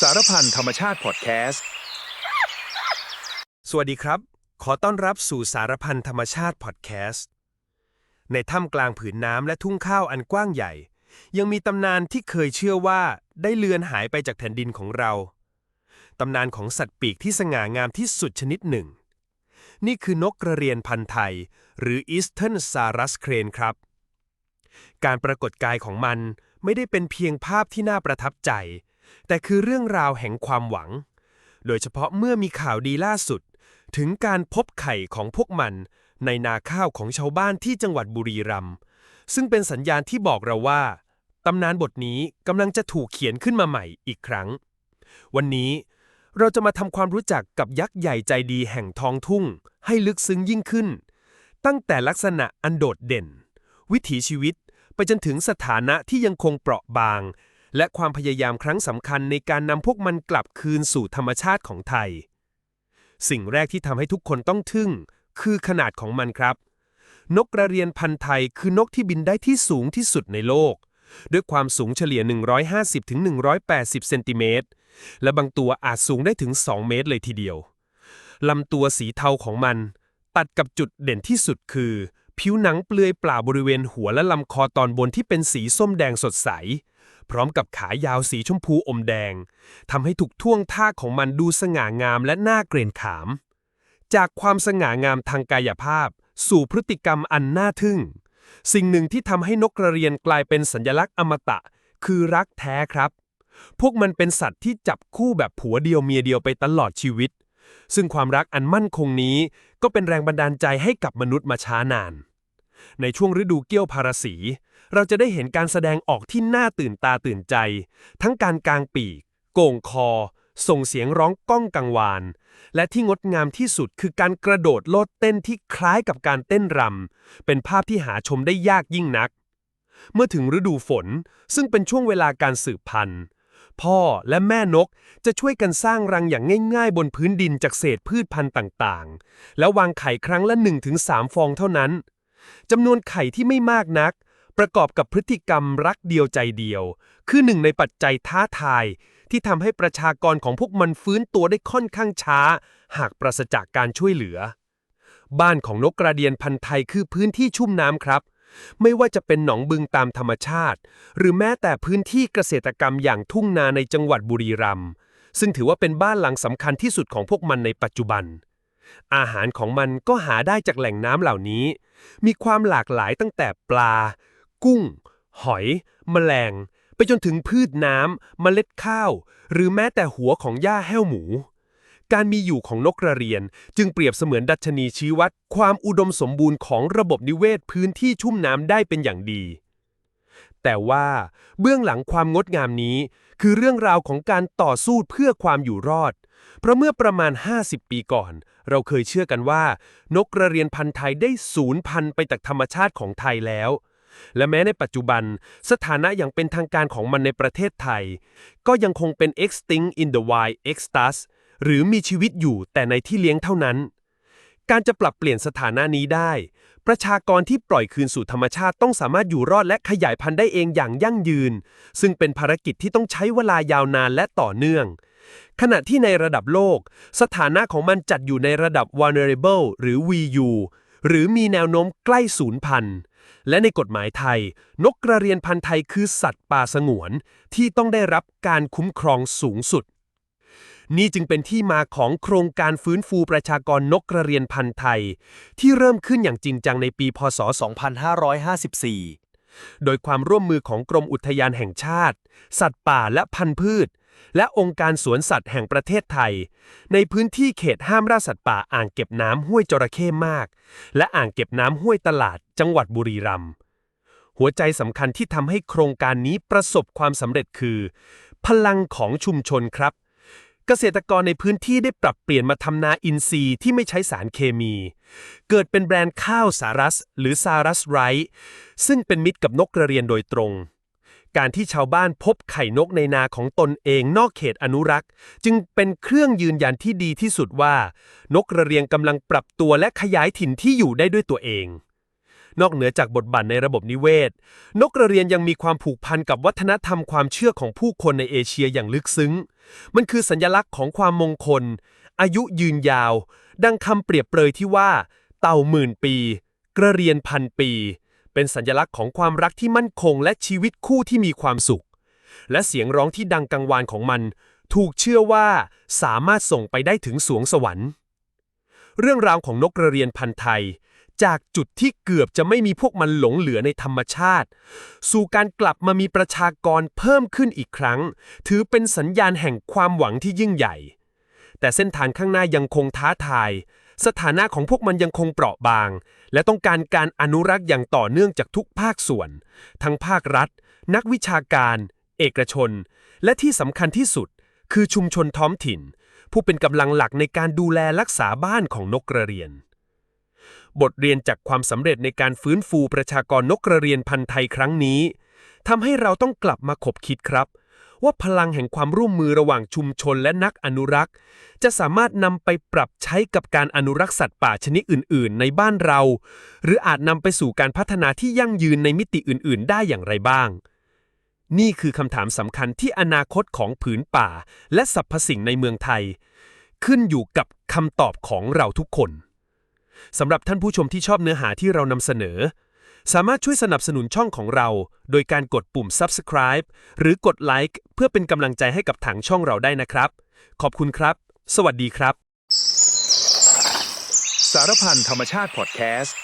สารพันธรรมชาติพอดแคสต์ สวัสดีครับ ขอต้อนรับสู่สารพันธรรมชาติพอดแคสต์ ในถ้ำกลางผืนน้ำและทุ่งข้าวอันกว้างใหญ่ ยังมีตำนานที่เคยเชื่อว่าได้เลือนหายไปจากแผ่นดินของเรา ตำนานของสัตว์ปีกที่สง่างามที่สุดชนิดหนึ่ง นี่คือนกกระเรียนพันธุ์ไทย หรือ Eastern Sarus Crane ครับ การปรากฏกายของมันไม่ได้เป็นเพียงภาพที่น่าประทับใจ แต่คือเรื่องราวแห่งความหวัง โดยเฉพาะเมื่อมีข่าวดีล่าสุด ถึงการพบไข่ของพวกมัน ในนาข้าวของชาวบ้านที่จังหวัดบุรีรัมย์ซึ่งเป็นสัญญาณที่บอกเราว่าตำนานบทนี้กำลังจะถูกเขียนขึ้นมาใหม่อีกครั้ง วันนี้เราจะมาทำความรู้จักกับยักษ์ใหญ่ใจดีแห่งท้องทุ่ง ให้ลึกซึ้งยิ่งขึ้น ตั้งแต่ลักษณะอันโดดเด่น วิถีชีวิตไปจนถึงสถานะที่ยังคงเปราะบาง และความพยายามครั้งสำคัญในการนำพวกมันกลับคืนสู่ธรรมชาติของไทย สิ่งแรกที่ทำให้ทุกคนต้องทึ่ง คือขนาดของมันครับ นกกระเรียนพันธุ์ไทยคือนกที่บินได้ที่สูงที่สุดในโลก ด้วยความสูงเฉลี่ย 150-180 เซนติเมตร และบางตัวอาจสูงได้ถึง 2 เมตรเลยทีเดียว ลำตัวสีเทาของมัน ตัดกับจุดเด่นที่สุดคือ ผิวหนังเปลือยเปล่าบริเวณหัวและลำคอตอนบนที่เป็นสีส้มแดงสดใส พร้อมกับขายาวสีชมพูอมแดงทำให้ถูกท่วงท่าของมันดูสง่างามและน่าเกรงขาม จากความสง่างามทางกายภาพ สู่พฤติกรรมอันน่าทึ่ง สิ่งหนึ่งที่ทำให้นกกระเรียนกลายเป็นสัญลักษณ์อมตะ คือรักแท้ครับ พวกมันเป็นสัตว์ที่จับคู่แบบผัวเดียวเมียเดียวไปตลอดชีวิต ซึ่งความรักอันมั่นคงนี้ ก็เป็นแรงบันดาลใจให้กับมนุษย์มาช้านานในช่วงฤดูเกี้ยวพาราสี เราจะได้เห็นการแสดงออกที่น่าตื่นตาตื่นใจ ทั้งการกางปีก โก่งคอ ส่งเสียงร้องก้องกังวาน และที่งดงามที่สุดคือการกระโดดโลดเต้นที่คล้ายกับการเต้นรำ เป็นภาพที่หาชมได้ยากยิ่งนัก เมื่อถึงฤดูฝนซึ่งเป็นช่วงเวลาการสืบพันธุ์พ่อและแม่นกจะช่วยกันสร้างรังอย่างง่ายๆ บนพื้นดินจากเศษพืชพันธุ์ต่างๆ แล้ววางไข่ครั้งละ 1-3 ฟองเท่านั้น จำนวนไข่ที่ไม่มากนัก ประกอบกับพฤติกรรมรักเดียวใจเดียว คือหนึ่งในปัจจัยท้าทาย ที่ทำให้ประชากรของพวกมันฟื้นตัวได้ค่อนข้างช้า หากปราศจากการช่วยเหลือ บ้านของนกกระเดียนพันธุ์ไทยคือพื้นที่ชุ่มน้ำครับ ไม่ว่าจะเป็นหนองบึงตามธรรมชาติ หรือแม้แต่พื้นที่เกษตรกรรมอย่างทุ่งนาในจังหวัดบุรีรัมย์ซึ่งถือว่าเป็นบ้านหลังสำคัญที่สุดของพวกมันในปัจจุบัน อาหารของมันก็หาได้จากแหล่งน้ำเหล่านี้ มีความหลากหลายตั้งแต่ปลา กุ้ง หอย แมลง ไปจนถึงพืชน้ำเมล็ดข้าว หรือแม้แต่หัวของหญ้าแห้วหมู การมีอยู่ของนกกระเรียนจึงเปรียบเสมือนดัชนีชี้วัด ความอุดมสมบูรณ์ของระบบนิเวศพื้นที่ชุ่มน้ำได้เป็นอย่างดี แต่ว่าเบื้องหลังความงดงามนี้ คือเรื่องราวของการต่อสู้เพื่อความอยู่รอดเพราะเมื่อประมาณ 50 ปีก่อน เราเคยเชื่อกันว่า นกกระเรียนพันธุ์ไทยได้สูญพันธุ์ไปจากธรรมชาติของไทยแล้ว และแม้ในปัจจุบัน สถานะอย่างเป็นทางการของมันในประเทศไทย ก็ยังคงเป็น extinct in the wild extus หรือมีชีวิตอยู่แต่ในที่เลี้ยงเท่านั้น การจะปรับเปลี่ยนสถานะนี้ได้ ประชากรที่ปล่อยคืนสู่ธรรมชาติต้องสามารถอยู่รอดและขยายพันธุ์ได้เองอย่างยั่งยืน ซึ่งเป็นภารกิจที่ต้องใช้เวลายาวนานและต่อเนื่องขณะที่ในระดับโลก สถานะของมันจัดอยู่ในระดับ vulnerable หรือ VU หรือมีแนวโน้มใกล้สูญพันธุ์ และในกฎหมายไทย นกกระเรียนพันธุ์ไทยคือสัตว์ป่าสงวน ที่ต้องได้รับการคุ้มครองสูงสุด นี่จึงเป็นที่มาของโครงการฟื้นฟูประชากรนกกระเรียนพันธุ์ไทย ที่เริ่มขึ้นอย่างจริงจังในปี พศ 2554 โดยความร่วมมือของกรมอุทยานแห่งชาติ สัตว์ป่าและพันธุ์พืช และองค์การสวนสัตว์แห่งประเทศไทย ในพื้นที่เขตห้ามล่าสัตว์ป่าอ่างเก็บน้ำห้วยจระเข้มาก และอ่างเก็บน้ำห้วยตลาด จังหวัดบุรีรัมย์หัวใจสำคัญที่ทำให้โครงการนี้ประสบความสำเร็จคือ พลังของชุมชนครับ เกษตรกรในพื้นที่ได้ปรับเปลี่ยนมาทำนาอินทรีย์ที่ไม่ใช้สารเคมี เกิดเป็นแบรนด์ข้าวสารัส หรือสารัสไรท์ซึ่งเป็นมิตรกับนกกระเรียนโดยตรง การที่ชาวบ้านพบไข่นกในนาของตนเองนอกเขตอนุรักษ์ จึงเป็นเครื่องยืนยันที่ดีที่สุดว่า นกกระเรียนกำลังปรับตัวและขยายถิ่นที่อยู่ได้ด้วยตัวเอง นอกเหนือจากบทบาทในระบบนิเวศ นกกระเรียนยังมีความผูกพันกับวัฒนธรรมความเชื่อของผู้คนในเอเชียอย่างลึกซึ้ง มันคือสัญลักษณ์ของความมงคล อายุยืนยาว ดังคำเปรียบเปรยที่ว่า เต่าหมื่นปี กระเรียนพันปี เป็นสัญลักษณ์ของความรักที่มั่นคงและชีวิตคู่ที่มีความสุข และเสียงร้องที่ดังกังวานของมัน ถูกเชื่อว่าสามารถส่งไปได้ถึงสวงสวรรค์ เรื่องราวของนกกระเรียนพันธุ์ไทย จากจุดที่เกือบจะไม่มีพวกมันหลงเหลือในธรรมชาติ สู่การกลับมามีประชากรเพิ่มขึ้นอีกครั้ง ถือเป็นสัญญาณแห่งความหวังที่ยิ่งใหญ่ แต่เส้นทางข้างหน้ายังคงท้าทาย สถานะของพวกมันยังคงเปราะบาง และต้องการการอนุรักษ์อย่างต่อเนื่องจากทุกภาคส่วน ทั้งภาครัฐ นักวิชาการ เอกชน และที่สำคัญที่สุด คือชุมชนท้องถิ่น ผู้เป็นกำลังหลักในการดูแลรักษาบ้านของนกกระเรียน บทเรียนจากความสำเร็จในการฟื้นฟูประชากรนกกระเรียนพันธุ์ไทยครั้งนี้ทำให้เราต้องกลับมาคบคิดครับ ว่าพลังแห่งความร่วมมือระหว่างชุมชนและนักอนุรักษ์ จะสามารถนำไปปรับใช้กับการอนุรักษ์สัตว์ป่าชนิดอื่น ๆ ในบ้านเรา หรืออาจนำไปสู่การพัฒนาที่ยั่งยืนในมิติอื่น ๆ ได้อย่างไรบ้าง นี่คือคำถามสำคัญที่อนาคตของผืนป่า และสรรพสิ่งในเมืองไทย ขึ้นอยู่กับคำตอบของเราทุกคนสำหรับท่านผู้ชมที่ชอบเนื้อหาที่เรานำเสนอ สามารถช่วยสนับสนุนช่องของเรา โดยการกดปุ่ม subscribe หรือกดไลค์เพื่อเป็นกำลังใจให้กับถังช่องเราได้นะครับ ขอบคุณครับ สวัสดีครับ สารพันธรรมชาติพอดแคสต์